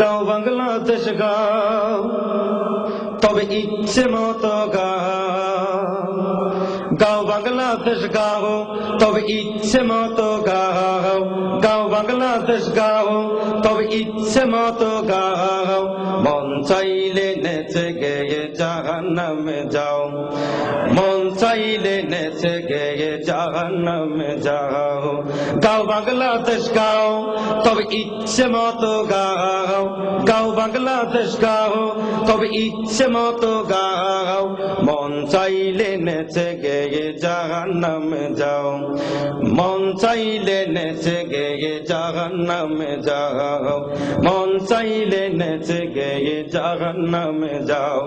গাও বাংলাদেশ গাও তবে ইচ্ছে মতো গাও। বাংলাদেশ গাও তবে ইচ্ছে মতো গাও গাও বাংলাদেশ গাও তবে ইচ্ছে মতো গাও মন চাইলে নেচে গেয়ে জাহান্নামে যাও মন চাইলে নেচে গেয়ে জাহান্নামে যাও গাও বাংলাদেশ গাও তবে ইচ্ছে মতো গাও গাও বাংলাদেশ গাও তবে ইচ্ছে মতো গাও মন চাইলে নেচে গেয়ে জাহান্নামে যাও। মন চাইলে নেচে গেয়ে জাহান্নাম যাও। মন চাইলে নেচে গেয়ে জাহান্নাম যাও।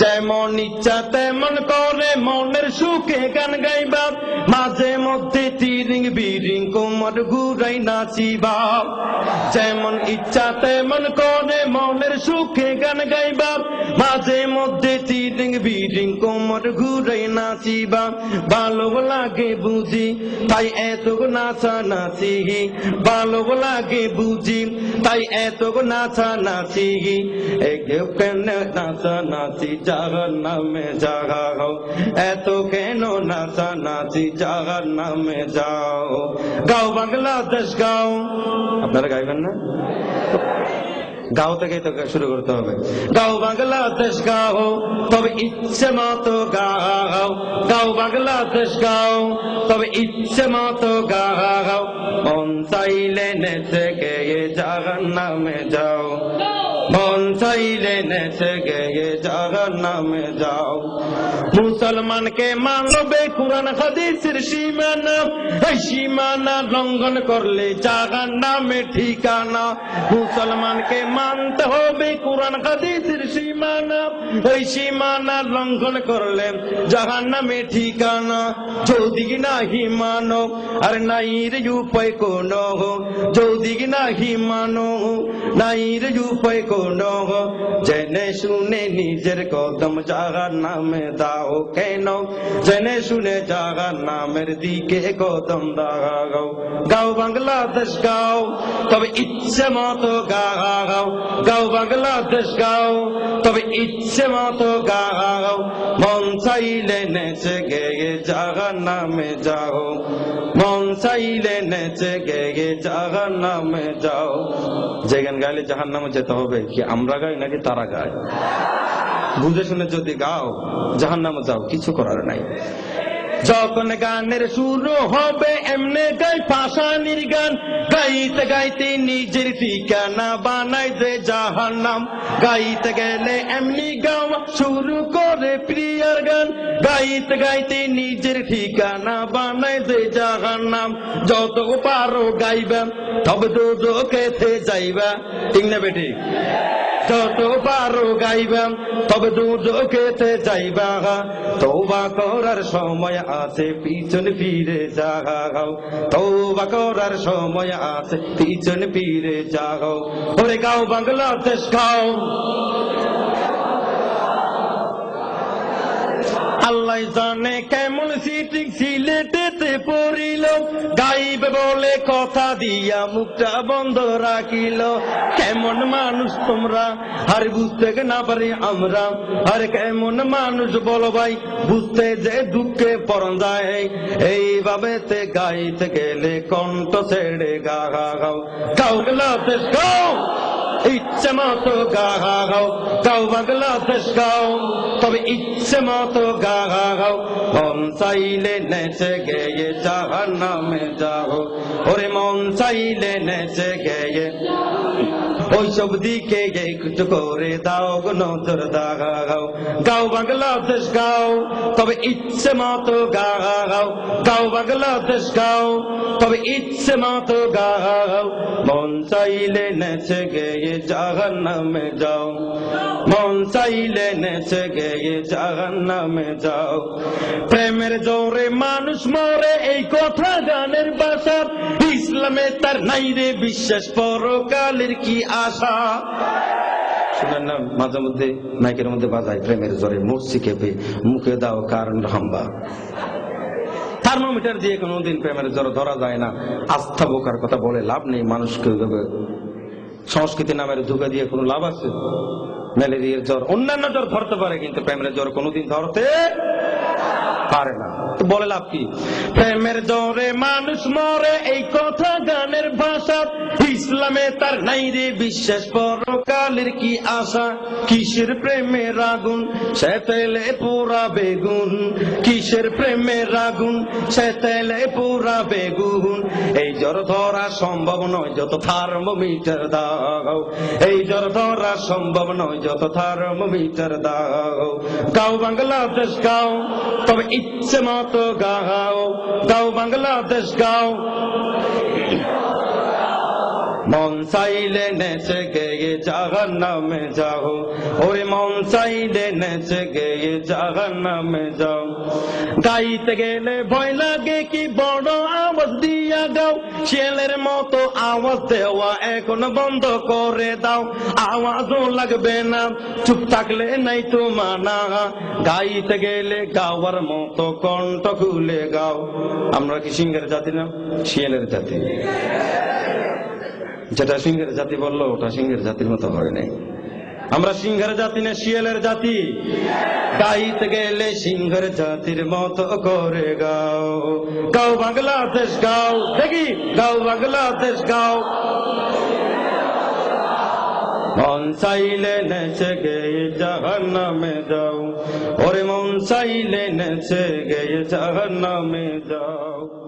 যেমন ইচ্ছা তেমন করে মনের সুখে গান গাইবা। মাঝে মধ্যে তিরিং বিরিং কোমর ঘুরাই নাচিবা। যেমন ইচ্ছা তেমন করে মনের সুখে গান গাইবা। মাঝে মধ্যে তিরিং বিরিং কোমর ঘুরাই নাচিবা। ভালো লাগে বুঝি, তাই এত নাচা নাচি। ভালো লাগে বুঝি, তাই এত নাচা নাচি। কেন নাচা নাচি জাগার নামে জাগাও এত কেন নাচা নাচি জাগার নামে যাও। গাও বাংলাদেশ, গাও। আপনারা গাইবেন না? গাও থেকে তো শুরু করতে হবে। গাও বাংলাদেশ, গাও। তবে ইচ্ছে মতো গাও। গাও বাংলাদেশ, গাও। তবে ইচ্ছে মতো গাও। মন চাইলে নেচে গেয়ে জাগার নামে যাও। চাইলে নেচে গেয়ে জাগার নামে যাও। মুসলমানকে মানবে কোরআন, হাদিসের সীমানা। এই সীমানা লঙ্ঘন করলে জাগার নামে ঠিকানা। মুসলমানকে মানতে হবে কোরআন, হাদিসের সীমানা। এই সীমানা লঙ্ঘন করলে জাহান নামে ঠিকানা। যদি নাহি মানো, আর নাই রে উপায় কোন। যদি নাহি মানো নাই রে উপায় কোন। জেনে শুনে নিজের কদম জাগার নামে দাও কেন জেনে শুনে জাগার নামের দিকে কদম দাও গাও বাংলাদেশ গাও তবে ইচ্ছে মতো গাও গাও বাংলাদেশ গাও তবে ইচ্ছে মতো গাও মন চাইলে নেচে গেয়ে জাগার নামে যাও মন চাইলে নেচে গেয়ে জাগার নামে যাও যে গান গাইলে জাহার নামে যেতে হবে কি আমরা গাই নাকি তারা গায় বুঝে শুনে যদি গাও জাহার নামে যাও, কিছু করার নাই। যখন গানের শুরু হবে, এমনে গাই পাশানির গান। গাইতে গাইতে নিজের ঠিকানা বানাই যে জাহার নাম গাইতে গেলে এমনি গাওয়া শুরু করে প্রিয়ার গান। গাইতে গাইতে নিজের ঠিকানা বানাই যে জাহার নাম যত পারো গাইবা, তবে তো খেতে যাইবা। ঠিক না বেটি? যত পারো গাইবাম, তবে দুধ খেতে যাইবা তৌবা করার সময় আছে, পিছন ফিরে যাও তৌবা করার সময় আছে, পিছন ফিরে যাও ওরে গাও বাংলাদেশ, গাও। আল্লাহ জানে কেমন সিটিং সিলেটেতে পড়িল। গাইবে বলে কথা দিয়া মুখটা বন্ধ রাখিল। কেমন মানুষ তোমরা? আর বুঝতে না পারি আমরা। আর কেমন মানুষ বলো ভাই? বুঝতে যে দুঃখে পরন যায়। এইভাবে তে গাইতে গেলে কণ্ঠ ছেড়ে গা গা গাও গাও গাও ইচ্ছে মতো গা গা গাও গাও বাংলাদেশ গাও। তবে ইচ্ছে মতো গা গা গাও, মন চাইলে নেচে গেয়ে জাহার নামে যাও। ওরে মন চাইলে নেচে গেয়ে ওইসব দিকে একটু করে দাও গো নজর দাগাও। গাও বাংলাদেশ গাও, তবে ইচ্ছে মতো গাও। গাও বাংলাদেশ গাও, তবে ইচ্ছে মতো গাও। মন চাইলে নেচে গেয়ে জাহান নামে যাও। মন চাইলে নেচে গেয়ে জাহান নামে যাও। প্রেমের জোরে মানুষ মরে, এই কথা গানের বাসা ইসলামে তার নাই রে, বিশ্বাস পরকালের কি আশা। শুনেন না, মাঝে মধ্যে মাইকের মধ্যে বাজায়, প্রেমের জোরে মরছি কেঁপে, মুখে দাও কারণ হাম্বা। থার্মোমিটার দিয়ে কোনোদিন প্রেমের জ্বর ধরা যায় না। আস্থা বোকার কথা বলে লাভ নেই মানুষকে ওইভাবে। সংস্কৃতি নামের ধোকা দিয়ে কোনো লাভ আছে? ম্যালেরিয়ার জ্বর, অন্যান্য জ্বর ধরতে পারে, কিন্তু প্রেমের জ্বর কোনোদিন ধরতে পারে না। বলে লাভ কি? প্রেমের জ্বরে মানুষ মরে, এই নাই রে বিশ্বাস, পরকালের কি আশা? কিসের প্রেমের আগুন সে তেলে পুরা বেগুন। কিসের প্রেমের আগুন সে তেলে পুরা বেগুন। এই জ্বর ধরা সম্ভব নয় যত থার্মোমিটার দাও। এই জ্বর ধরা সম্ভব নয় যত থার্মোমিটার দাও। গাও বাংলাদেশ গাও, তবে ইচ্ছে মতো গাও। গাও বাংলাদেশ গাও। মন চাইলে নেচে গেয়ে জাগান নামে যাও। ওরে মন চাইলে নেচে গেয়ে জাগান নামে যাও। গাইতে গেলে ভয় লাগে কি বড় আওয়াজ দিয়া গাও। ছেলের মতো আওয়াজ দেওয়া এখন বন্ধ করে দাও। আওয়াজও লাগবে না, চুপ থাকলে নাই তো মানা। গাইতে গেলে গাওয়ার মতো কণ্ঠ খুলে গাও। আমরা কি সিংহের জাতি না? শিয়ালের জাতি। যেটা সিংহের জাতি বলল, ওটা সিংহের জাতির মতো হয় নাই। আমরা সিংহের জাতি না, শিয়ালের জাতি? গাইতে গেলে সিংহের জাতির মতো করে গাও। গাও বাংলাদেশ, গাও। দেখি, গাও বাংলাদেশ, গাও। মন চাইলে নেচে গেয়ে নামে যাও। ওরে মন চাইলে নেচে গেয়ে নামে যাও।